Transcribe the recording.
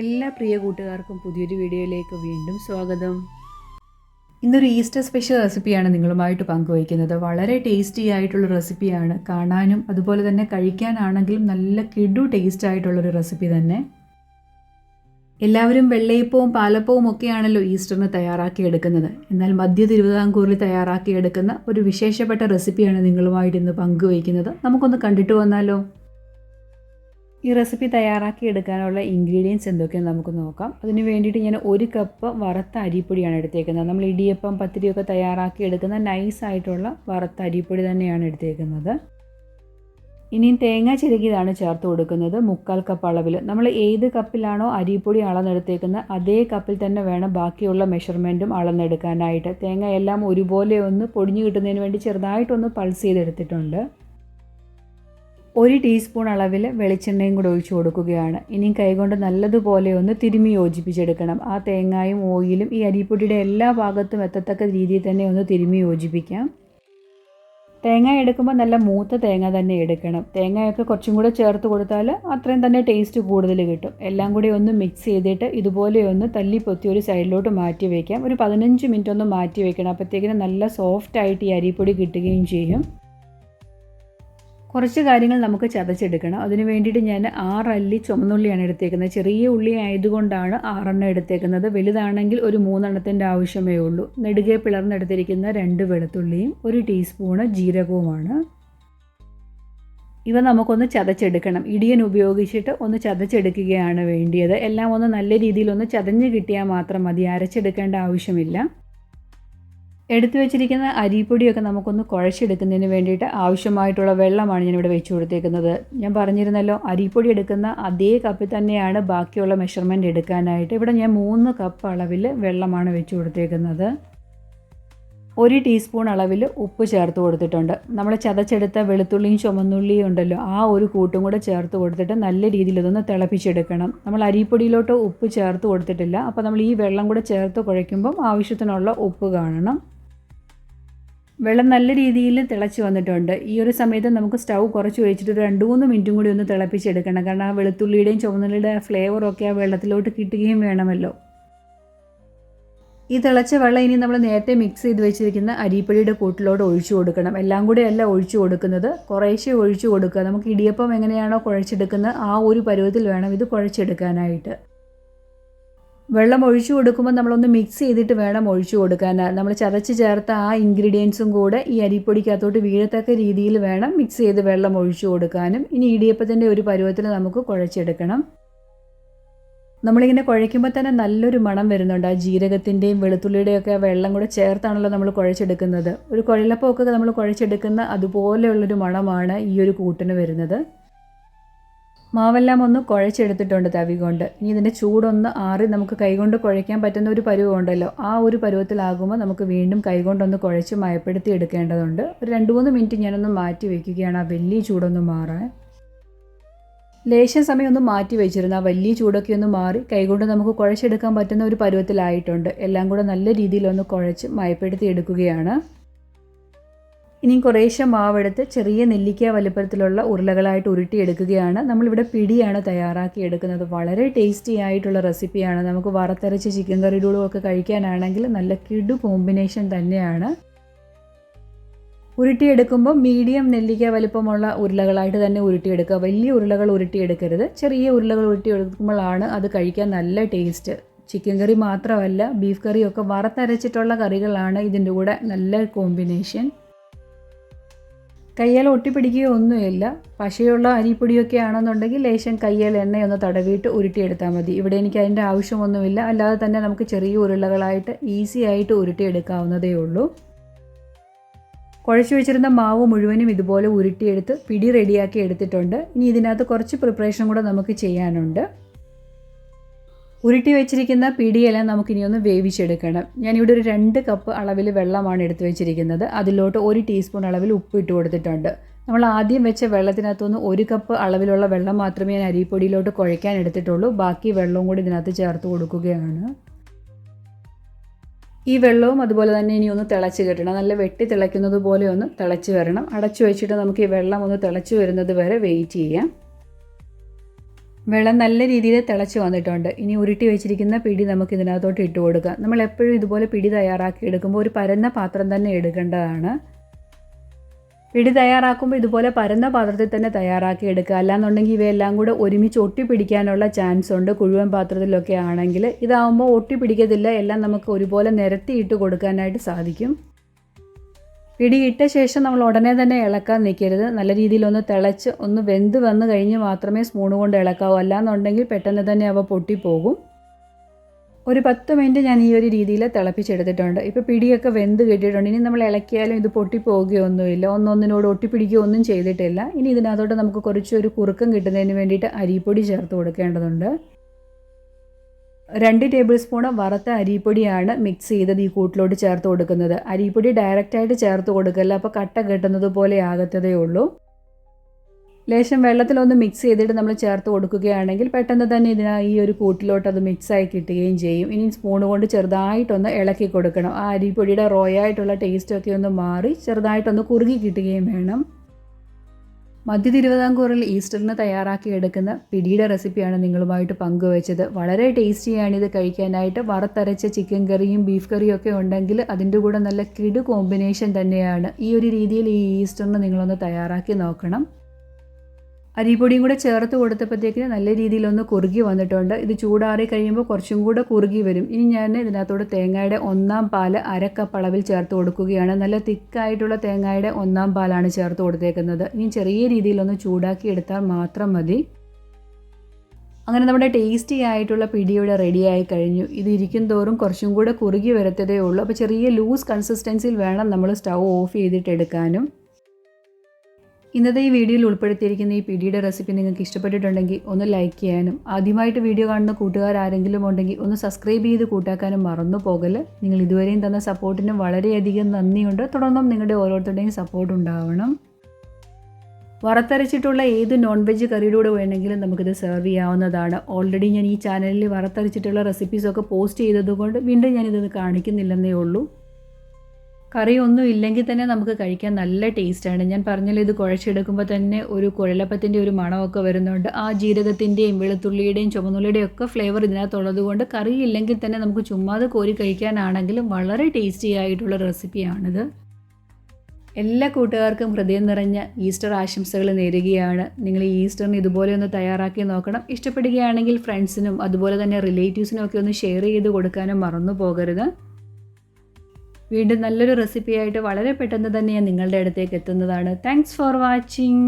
എല്ലാ പ്രിയ കൂട്ടുകാർക്കും പുതിയൊരു വീഡിയോയിലേക്ക് വീണ്ടും സ്വാഗതം. ഇന്നൊരു ഈസ്റ്റർ സ്പെഷ്യൽ റെസിപ്പിയാണ് നിങ്ങളുമായിട്ട് പങ്കുവയ്ക്കുന്നത്. വളരെ ടേസ്റ്റി ആയിട്ടുള്ള റെസിപ്പിയാണ്. കാണാനും അതുപോലെ തന്നെ കഴിക്കാനാണെങ്കിലും നല്ല കിഡു ടേസ്റ്റ് ആയിട്ടുള്ളൊരു റെസിപ്പി തന്നെ. എല്ലാവരും വെള്ളയപ്പവും പാലപ്പവും ഒക്കെയാണല്ലോ ഈസ്റ്ററിന് തയ്യാറാക്കി എടുക്കുന്നത്. എന്നാൽ മധ്യ തിരുവിതാംകൂറിൽ തയ്യാറാക്കി എടുക്കുന്ന ഒരു വിശേഷപ്പെട്ട റെസിപ്പിയാണ് നിങ്ങളുമായിട്ട് ഇന്ന് പങ്കുവയ്ക്കുന്നത്. നമുക്കൊന്ന് കണ്ടിട്ട് വന്നാലോ? ഈ റെസിപ്പി തയ്യാറാക്കി എടുക്കാനുള്ള ഇൻഗ്രീഡിയൻസ് എന്തൊക്കെയാണ് നമുക്ക് നോക്കാം. അതിന് വേണ്ടിയിട്ട് ഞാൻ ഒരു കപ്പ് വറുത്ത അരിപ്പൊടിയാണ് എടുത്തേക്കുന്നത്. നമ്മൾ ഇടിയപ്പം പത്തിരിയൊക്കെ തയ്യാറാക്കി എടുക്കുന്ന നൈസ് ആയിട്ടുള്ള വറുത്ത അരിപ്പൊടി തന്നെയാണ് എടുത്തേക്കുന്നത്. ഇനിയും തേങ്ങ ചിരകിയതാണ് ചേർത്ത് കൊടുക്കുന്നത്. മുക്കാൽ കപ്പ് അളവിൽ. നമ്മൾ ഏത് കപ്പിലാണോ അരിപ്പൊടി അളന്നെടുത്തേക്കുന്നത് അതേ കപ്പിൽ തന്നെ വേണം ബാക്കിയുള്ള മെഷർമെന്റും അളന്നെടുക്കാനായിട്ട്. തേങ്ങ എല്ലാം ഒരുപോലെ ഒന്ന് പൊടിഞ്ഞു കിട്ടുന്നതിന് വേണ്ടി ചെറുതായിട്ടൊന്ന് പൾസ് ചെയ്തെടുത്തിട്ടുണ്ട്. ഒരു ടീസ്പൂൺ അളവിൽ വെളിച്ചെണ്ണയും കൂടെ ഒഴിച്ചു കൊടുക്കുകയാണ്. ഇനിയും കൈകൊണ്ട് നല്ലതുപോലെ ഒന്ന് തിരുമി യോജിപ്പിച്ചെടുക്കണം. ആ തേങ്ങായും ഓയിലും ഈ അരിപ്പൊടിയുടെ എല്ലാ ഭാഗത്തും എത്തത്തക്ക രീതിയിൽ തന്നെ ഒന്ന് തിരുമി യോജിപ്പിക്കാം. തേങ്ങ എടുക്കുമ്പോൾ നല്ല മൂത്ത തേങ്ങ തന്നെ എടുക്കണം. തേങ്ങയൊക്കെ കുറച്ചും കൂടെ ചേർത്ത് കൊടുത്താൽ അത്രയും തന്നെ ടേസ്റ്റ് കൂടുതൽ കിട്ടും. എല്ലാം കൂടി ഒന്ന് മിക്സ് ചെയ്തിട്ട് ഇതുപോലെ ഒന്ന് തല്ലി പൊത്തി ഒരു സൈഡിലോട്ട് മാറ്റി വയ്ക്കാം. ഒരു പതിനഞ്ച് മിനിറ്റ് ഒന്ന് മാറ്റി വയ്ക്കണം. അപ്പോഴത്തേക്കിനും നല്ല സോഫ്റ്റ് ആയിട്ട് ഈ അരിപ്പൊടി കിട്ടുകയും ചെയ്യും. കുറച്ച് കാര്യങ്ങൾ നമുക്ക് ചതച്ചെടുക്കണം. അതിന് വേണ്ടിയിട്ട് ഞാൻ ആറല്ലി ചുമന്നുള്ളിയാണ് എടുത്തേക്കുന്നത്. ചെറിയ ഉള്ളി ആയതുകൊണ്ടാണ് ആറെണ്ണം എടുത്തേക്കുന്നത്. വലുതാണെങ്കിൽ ഒരു മൂന്നെണ്ണത്തിന്റെ ആവശ്യമേ ഉള്ളൂ. നെടുകെ പിളർന്നെടുത്തിരിക്കുന്ന രണ്ട് വെളുത്തുള്ളിയും ഒരു ടീസ്പൂണ് ജീരകവുമാണ്. ഇവ നമുക്കൊന്ന് ചതച്ചെടുക്കണം. ഇടിയൻ ഉപയോഗിച്ചിട്ട് ഒന്ന് ചതച്ചെടുക്കുകയാണ് വേണ്ടിയത്. എല്ലാം ഒന്ന് നല്ല രീതിയിൽ ഒന്ന് ചതഞ്ഞ് കിട്ടിയാൽ മാത്രം മതി. അരച്ചെടുക്കേണ്ട ആവശ്യമില്ല. എടുത്തു വെച്ചിരിക്കുന്ന അരിപ്പൊടിയൊക്കെ നമുക്കൊന്ന് കുഴച്ചെടുക്കുന്നതിന് വേണ്ടിയിട്ട് ആവശ്യമായിട്ടുള്ള വെള്ളമാണ് ഞാനിവിടെ വെച്ച് കൊടുത്തേക്കുന്നത്. ഞാൻ പറഞ്ഞിരുന്നല്ലോ അരിപ്പൊടി എടുക്കുന്ന അതേ കപ്പിൽ തന്നെയാണ് ബാക്കിയുള്ള മെഷർമെന്റ് എടുക്കാനായിട്ട്. ഇവിടെ ഞാൻ മൂന്ന് കപ്പ് അളവിൽ വെള്ളമാണ് വെച്ച് കൊടുത്തേക്കുന്നത്. ഒരു ടീസ്പൂൺ അളവിൽ ഉപ്പ് ചേർത്ത് കൊടുത്തിട്ടുണ്ട്. നമ്മൾ ചതച്ചെടുത്ത വെളുത്തുള്ളിയും ചുമന്നുള്ളിയും ഉണ്ടല്ലോ ആ ഒരു കൂട്ടും കൂടെ ചേർത്ത് കൊടുത്തിട്ട് നല്ല രീതിയിൽ ഇതൊന്ന് തിളപ്പിച്ചെടുക്കണം. നമ്മൾ അരിപ്പൊടിയിലോട്ട് ഉപ്പ് ചേർത്ത് കൊടുത്തിട്ടില്ല. അപ്പോൾ നമ്മൾ ഈ വെള്ളം കൂടെ ചേർത്ത് കുഴയ്ക്കുമ്പം ആവശ്യത്തിനുള്ള ഉപ്പ് കാണണം. വെള്ളം നല്ല രീതിയിൽ തിളച്ച് വന്നിട്ടുണ്ട്. ഈ ഒരു സമയത്ത് നമുക്ക് സ്റ്റൗ കുറച്ച് വെച്ചിട്ട് രണ്ട് മൂന്ന് മിനിറ്റും കൂടി ഒന്ന് തിളപ്പിച്ചെടുക്കണം. കാരണം ആ വെളുത്തുള്ളിയുടെയും ചുവന്നുള്ളിയുടെ ഫ്ലേവറൊക്കെ ആ വെള്ളത്തിലോട്ട് കിട്ടുകയും വേണമല്ലോ. ഈ തിളച്ച വെള്ളം ഇനി നമ്മൾ നേരത്തെ മിക്സ് ചെയ്ത് വെച്ചിരിക്കുന്ന അരിപ്പൊടിയുടെ കൂട്ടിലോട്ട് ഒഴിച്ചു കൊടുക്കണം. എല്ലാം കൂടി അല്ല ഒഴിച്ചു കൊടുക്കുന്നത്. കുറേശ്ശെ ഒഴിച്ചു കൊടുക്കുക. നമുക്ക് ഇടിയപ്പം എങ്ങനെയാണോ കുഴച്ചെടുക്കുന്നത് ആ ഒരു പരുവത്തിൽ വേണം ഇത് കുഴച്ചെടുക്കാനായിട്ട്. വെള്ളം ഒഴിച്ചു കൊടുക്കുമ്പോൾ നമ്മളൊന്ന് മിക്സ് ചെയ്തിട്ട് വേണം ഒഴിച്ചു കൊടുക്കാൻ. നമ്മൾ ചതച്ച് ചേർത്ത ആ ഇൻഗ്രീഡിയൻസും കൂടെ ഈ അരിപ്പൊടിക്കകത്തോട്ട് വീഴത്തക്ക രീതിയിൽ വേണം മിക്സ് ചെയ്ത് വെള്ളം ഒഴിച്ചു കൊടുക്കാനും. ഇനി ഇടിയപ്പത്തിന്റെ ഒരു പരുവത്തിൽ നമുക്ക് കുഴച്ചെടുക്കണം. നമ്മളിങ്ങനെ കുഴയ്ക്കുമ്പോൾ തന്നെ നല്ലൊരു മണം വരുന്നുണ്ട്. ആ ജീരകത്തിന്റെയും വെളുത്തുള്ളിയുടെയും ഒക്കെ വെള്ളം കൂടെ ചേർത്താണല്ലോ നമ്മൾ കുഴച്ചെടുക്കുന്നത്. ഒരു കുഴലപ്പമൊക്കെ നമ്മൾ കുഴച്ചെടുക്കുന്ന അതുപോലെയുള്ളൊരു മണമാണ് ഈ ഒരു കൂട്ടിന് വരുന്നത്. മാവെല്ലാം ഒന്ന് കുഴച്ചെടുത്തിട്ടുണ്ട് തവി കൊണ്ട്. ഇനി ഇതിന്റെ ചൂടൊന്ന് ആറി നമുക്ക് കൈകൊണ്ട് കുഴയ്ക്കാൻ പറ്റുന്ന ഒരു പരുവമുണ്ടല്ലോ ആ ഒരു പരുവത്തിലാകുമ്പോൾ നമുക്ക് വീണ്ടും കൈകൊണ്ടൊന്ന് കുഴച്ച് മയപ്പെടുത്തി എടുക്കേണ്ടതുണ്ട്. ഒരു രണ്ട് മൂന്ന് മിനിറ്റ് ഞാനൊന്ന് മാറ്റി വയ്ക്കുകയാണ് ആ വലിയ ചൂടൊന്ന് മാറാൻ. ലേശം സമയം ഒന്ന് മാറ്റി വെച്ചിരുന്നു. ആ വലിയ ചൂടൊക്കെ ഒന്ന് മാറി കൈകൊണ്ട് നമുക്ക് കുഴച്ചെടുക്കാൻ പറ്റുന്ന ഒരു പരുവത്തിലായിട്ടുണ്ട്. എല്ലാം കൂടെ നല്ല രീതിയിലൊന്ന് കുഴച്ച് മയപ്പെടുത്തി എടുക്കുകയാണ്. ഇനിയും കുറേശ്ശെ മാവെടുത്ത് ചെറിയ നെല്ലിക്ക വലുപ്പത്തിലുള്ള ഉരുളകളായിട്ട് ഉരുട്ടിയെടുക്കുകയാണ്. നമ്മളിവിടെ പിടിയാണ് തയ്യാറാക്കി എടുക്കുന്നത്. വളരെ ടേസ്റ്റി ആയിട്ടുള്ള റെസിപ്പിയാണ് നമുക്ക് വറുത്തരച്ച് ചിക്കൻ കറിയുടെ ഒക്കെ കഴിക്കാനാണെങ്കിൽ നല്ല കിടു കോമ്പിനേഷൻ തന്നെയാണ്. ഉരുട്ടിയെടുക്കുമ്പോൾ മീഡിയം നെല്ലിക്ക വലുപ്പമുള്ള ഉരുളകളായിട്ട് തന്നെ ഉരുട്ടിയെടുക്കുക. വലിയ ഉരുളകൾ ഉരുട്ടിയെടുക്കരുത്. ചെറിയ ഉരുളകൾ ഉരുട്ടിയെടുക്കുമ്പോഴാണ് അത് കഴിക്കാൻ നല്ല ടേസ്റ്റ് ചിക്കൻ കറി മാത്രമല്ല ബീഫ് കറിയൊക്കെ വറുത്തരച്ചിട്ടുള്ള കറികളാണ് ഇതിന്റെ കൂടെ നല്ല കോമ്പിനേഷൻ കയ്യാൽ ഒട്ടിപ്പിടിക്കുകയോ ഒന്നുമില്ല. പശയുള്ള അരിപ്പൊടിയൊക്കെ ആണെന്നുണ്ടെങ്കിൽ ലേശം കയ്യാൽ എണ്ണയൊന്ന് തടവിയിട്ട് ഉരുട്ടിയെടുത്താൽ മതി. ഇവിടെ എനിക്ക് അതിന്റെ ആവശ്യമൊന്നുമില്ല. അല്ലാതെ തന്നെ നമുക്ക് ചെറിയ ഉരുളകളായിട്ട് ഈസി ആയിട്ട് ഉരുട്ടിയെടുക്കാവുന്നതേ ഉള്ളൂ. കുഴച്ചു വെച്ചിരുന്ന മാവ് മുഴുവനും ഇതുപോലെ ഉരുട്ടിയെടുത്ത് പിടി റെഡിയാക്കി എടുത്തിട്ടുണ്ട്. ഇനി ഇതിനകത്ത് കുറച്ച് പ്രിപ്പറേഷൻ കൂടെ നമുക്ക് ചെയ്യാനുണ്ട്. ഉരുട്ടി വെച്ചിരിക്കുന്ന പിടിയെല്ലാം നമുക്കിനി ഒന്ന് വേവിച്ചെടുക്കണം. ഞാനിവിടെ ഒരു രണ്ട് കപ്പ് അളവിൽ വെള്ളമാണ് എടുത്തു വെച്ചിരിക്കുന്നത്. അതിലോട്ട് ഒരു ടീസ്പൂൺ അളവിൽ ഉപ്പ് ഇട്ട് കൊടുത്തിട്ടുണ്ട്. നമ്മൾ ആദ്യം വെച്ച വെള്ളത്തിനകത്തുനിന്ന് ഒരു കപ്പ് അളവിലുള്ള വെള്ളം മാത്രമേ ഞാൻ അരിപ്പൊടിയിലോട്ട് കുഴയ്ക്കാൻ എടുത്തിട്ടുള്ളൂ. ബാക്കി വെള്ളവും കൂടി ഇതിനകത്ത് ചേർത്ത് കൊടുക്കുകയാണ്. ഈ വെള്ളവും അതുപോലെ തന്നെ ഇനി ഒന്ന് തിളച്ച് കിട്ടണം. നല്ല വെട്ടി തിളയ്ക്കുന്നത് പോലെ ഒന്ന് തിളച്ച് വരണം. അടച്ചു വെച്ചിട്ട് നമുക്ക് ഈ വെള്ളം ഒന്ന് തിളച്ച് വരുന്നത് വരെ വെയിറ്റ് ചെയ്യാം. വെള്ളം നല്ല രീതിയിൽ തിളച്ച് വന്നിട്ടുണ്ട്. ഇനി ഉരുട്ടി വെച്ചിരിക്കുന്ന പിടി നമുക്ക് ഇതിനകത്തോട്ട് ഇട്ട് കൊടുക്കാം. നമ്മൾ എപ്പോഴും ഇതുപോലെ പിടി തയ്യാറാക്കി എടുക്കുമ്പോൾ ഒരു പരന്ന പാത്രം തന്നെ എടുക്കേണ്ടതാണ്. പിടി തയ്യാറാക്കുമ്പോൾ ഇതുപോലെ പരന്ന പാത്രത്തിൽ തന്നെ തയ്യാറാക്കി എടുക്കുക. അല്ലാന്നുണ്ടെങ്കിൽ ഇവയെല്ലാം കൂടെ ഒരുമിച്ച് ഒട്ടി പിടിക്കാനുള്ള ചാൻസ് ഉണ്ട്. കുഴുവൻ പാത്രത്തിലൊക്കെ ആണെങ്കിൽ ഇതാവുമ്പോൾ ഒട്ടി പിടിക്കത്തില്ല എല്ലാം നമുക്ക് ഒരുപോലെ നിരത്തിയിട്ട് കൊടുക്കാനായിട്ട് സാധിക്കും. പിടി ഇട്ട ശേഷം നമ്മൾ ഉടനെ തന്നെ ഇളക്കാൻ നിൽക്കരുത്. നല്ല രീതിയിൽ ഒന്ന് തിളച്ച് ഒന്ന് വെന്ത് വന്ന് കഴിഞ്ഞ് മാത്രമേ സ്പൂൺ കൊണ്ട് ഇളക്കാവൂ. അല്ലാന്നുണ്ടെങ്കിൽ പെട്ടെന്ന് തന്നെ അവ പൊട്ടിപ്പോകും. ഒരു പത്ത് മിനിറ്റ് ഞാൻ ഈ ഒരു രീതിയിൽ തിളപ്പിച്ചെടുത്തിട്ടുണ്ട്. ഇപ്പോൾ പിടിയൊക്കെ വെന്ത് കിട്ടിയിട്ടുണ്ട്. ഇനി നമ്മൾ ഇളക്കിയാലും ഇത് പൊട്ടിപ്പോകുകയൊന്നുമില്ല ഒന്നൊന്നിനോട് ഒട്ടിപ്പിടിക്കുകയോ ഒന്നും ചെയ്തിട്ടില്ല. ഇനി ഇതിനകത്തോട്ട് നമുക്ക് കുറച്ചൊരു കുറുക്കം കിട്ടുന്നതിന് വേണ്ടിയിട്ട് അരിപ്പൊടി ചേർത്ത് കൊടുക്കേണ്ടതുണ്ട്. രണ്ട് ടേബിൾ സ്പൂൺ വറുത്ത അരിപ്പൊടിയാണ് മിക്സ് ചെയ്തത് ഈ കൂട്ടിലോട്ട് ചേർത്ത് കൊടുക്കുന്നത്. അരിപ്പൊടി ഡയറക്റ്റായിട്ട് ചേർത്ത് കൊടുക്കല്ല അപ്പോൾ കട്ട കെട്ടുന്നത് പോലെ ആകത്തതേ ഉള്ളൂ. ലേശം വെള്ളത്തിലൊന്ന് മിക്സ് ചെയ്തിട്ട് നമ്മൾ ചേർത്ത് കൊടുക്കുകയാണെങ്കിൽ പെട്ടെന്ന് തന്നെ ഇതിന് ഈ ഒരു കൂട്ടിലോട്ട് അത് മിക്സായി കിട്ടുകയും ചെയ്യും. ഇനി സ്പൂൺ കൊണ്ട് ചെറുതായിട്ടൊന്ന് ഇളക്കി കൊടുക്കണം. ആ അരിപ്പൊടിയുടെ റോയായിട്ടുള്ള ടേസ്റ്റൊക്കെ ഒന്ന് മാറി ചെറുതായിട്ടൊന്ന് കുറുകി കിട്ടുകയും വേണം. മധ്യ തിരുവിതാംകൂറിൽ ഈസ്റ്ററിന് തയ്യാറാക്കി എടുക്കുന്ന പിടിയുടെ റെസിപ്പിയാണ് നിങ്ങളുമായിട്ട് പങ്കുവച്ചത്. വളരെ ടേസ്റ്റിയാണ് ഇത് കഴിക്കാനായിട്ട്. വറുത്തരച്ച ചിക്കൻ കറിയും ബീഫ് കറിയും ഒക്കെ ഉണ്ടെങ്കിൽ അതിന്റെ കൂടെ നല്ല കിടു കോമ്പിനേഷൻ തന്നെയാണ്. ഈ ഒരു രീതിയിൽ ഈ ഈസ്റ്ററിന് നിങ്ങളൊന്ന് തയ്യാറാക്കി നോക്കണം. അരിപ്പൊടിയും കൂടെ ചേർത്ത് കൊടുത്തപ്പോഴത്തേക്കിന് നല്ല രീതിയിലൊന്ന് കുറുകി വന്നിട്ടുണ്ട്. ഇത് ചൂടാറി കഴിയുമ്പോൾ കുറച്ചും കൂടെ കുറുകി വരും. ഇനി ഞാൻ ഇതിനകത്തോട് തേങ്ങയുടെ ഒന്നാം പാൽ അരക്കപ്പ് അളവിൽ ചേർത്ത് കൊടുക്കുകയാണ്. നല്ല തിക്കായിട്ടുള്ള തേങ്ങയുടെ ഒന്നാം പാലാണ് ചേർത്ത് കൊടുത്തേക്കുന്നത്. ഇനി ചെറിയ രീതിയിലൊന്ന് ചൂടാക്കി എടുത്താൽ മാത്രം മതി. അങ്ങനെ നമ്മുടെ ടേസ്റ്റി ആയിട്ടുള്ള പിടിയുടെ റെഡിയായി കഴിഞ്ഞു. ഇത് ഇരിക്കും തോറും കുറച്ചും കൂടെ കുറുകി വരത്തതേ ഉള്ളൂ. അപ്പോൾ ചെറിയ ലൂസ് കൺസിസ്റ്റൻസിയിൽ വേണം നമ്മൾ സ്റ്റൗ ഓഫ് ചെയ്തിട്ട് എടുക്കാനും. ഇന്നത്തെ ഈ വീഡിയോയിൽ ഉൾപ്പെടുത്തിയിരിക്കുന്ന ഈ പിടിയുടെ റെസിപ്പി നിങ്ങൾക്ക് ഇഷ്ടപ്പെട്ടിട്ടുണ്ടെങ്കിൽ ഒന്ന് ലൈക്ക് ചെയ്യാനും ആദ്യമായിട്ട് വീഡിയോ കാണുന്ന കൂട്ടുകാർ ആരെങ്കിലും ഉണ്ടെങ്കിൽ ഒന്ന് സബ്സ്ക്രൈബ് ചെയ്ത് കൂട്ടാക്കാനും മറന്നു പോകൽ നിങ്ങൾ ഇതുവരെയും തന്ന സപ്പോർട്ടിന് വളരെയധികം നന്ദിയുണ്ട്. തുടർന്നും നിങ്ങളുടെ ഓരോരുത്തരുടെയും സപ്പോർട്ട് ഉണ്ടാവണം. വറുത്തരച്ചിട്ടുള്ള ഏത് നോൺ വെജ് കറിയുടെ കൂടെ വേണമെങ്കിലും നമുക്കിത് സെർവ് ചെയ്യാവുന്നതാണ്. ഓൾറെഡി ഞാൻ ഈ ചാനലിൽ വറുത്തരച്ചിട്ടുള്ള റെസിപ്പീസൊക്കെ പോസ്റ്റ് ചെയ്തതുകൊണ്ട് വീണ്ടും ഞാനിത് കാണിക്കുന്നില്ലെന്നേ ഉള്ളൂ. കറി ഒന്നും ഇല്ലെങ്കിൽ തന്നെ നമുക്ക് കഴിക്കാൻ നല്ല ടേസ്റ്റാണ് ഞാൻ പറഞ്ഞല്ലോ ഇത് കുഴച്ചെടുക്കുമ്പോൾ തന്നെ ഒരു കുഴലപ്പത്തിന്റെ ഒരു മണമൊക്കെ വരുന്നുണ്ട് ആ ജീരകത്തിന്റെയും വെളുത്തുള്ളിയുടെയും ചുമന്നുള്ളിയുടെയും ഒക്കെ ഫ്ലേവർ ഇതിനകത്തുള്ളത് കൊണ്ട് കറി ഇല്ലെങ്കിൽ തന്നെ നമുക്ക് ചുമ്മാതെ കോരി കഴിക്കാനാണെങ്കിലും വളരെ ടേസ്റ്റി ആയിട്ടുള്ള റെസിപ്പിയാണിത് എല്ലാ കൂട്ടുകാർക്കും ഹൃദയം നിറഞ്ഞ ഈസ്റ്റർ ആശംസകൾ നേരുകയാണ്. നിങ്ങൾ ഈ ഈസ്റ്ററിന് ഇതുപോലെ ഒന്ന് തയ്യാറാക്കി നോക്കണം. ഇഷ്ടപ്പെടുകയാണെങ്കിൽ ഫ്രണ്ട്സിനും അതുപോലെ തന്നെ റിലേറ്റീവ്സിനും ഒക്കെ ഒന്ന് ഷെയർ ചെയ്ത് കൊടുക്കാനും മറന്നു പോകരുത്. വീണ്ടും നല്ലൊരു റെസിപ്പിയായിട്ട് വളരെ പെട്ടെന്ന് തന്നെ ഞാൻ നിങ്ങളുടെ അടുത്തേക്ക് എത്തുന്നതാണ്. Thanks for watching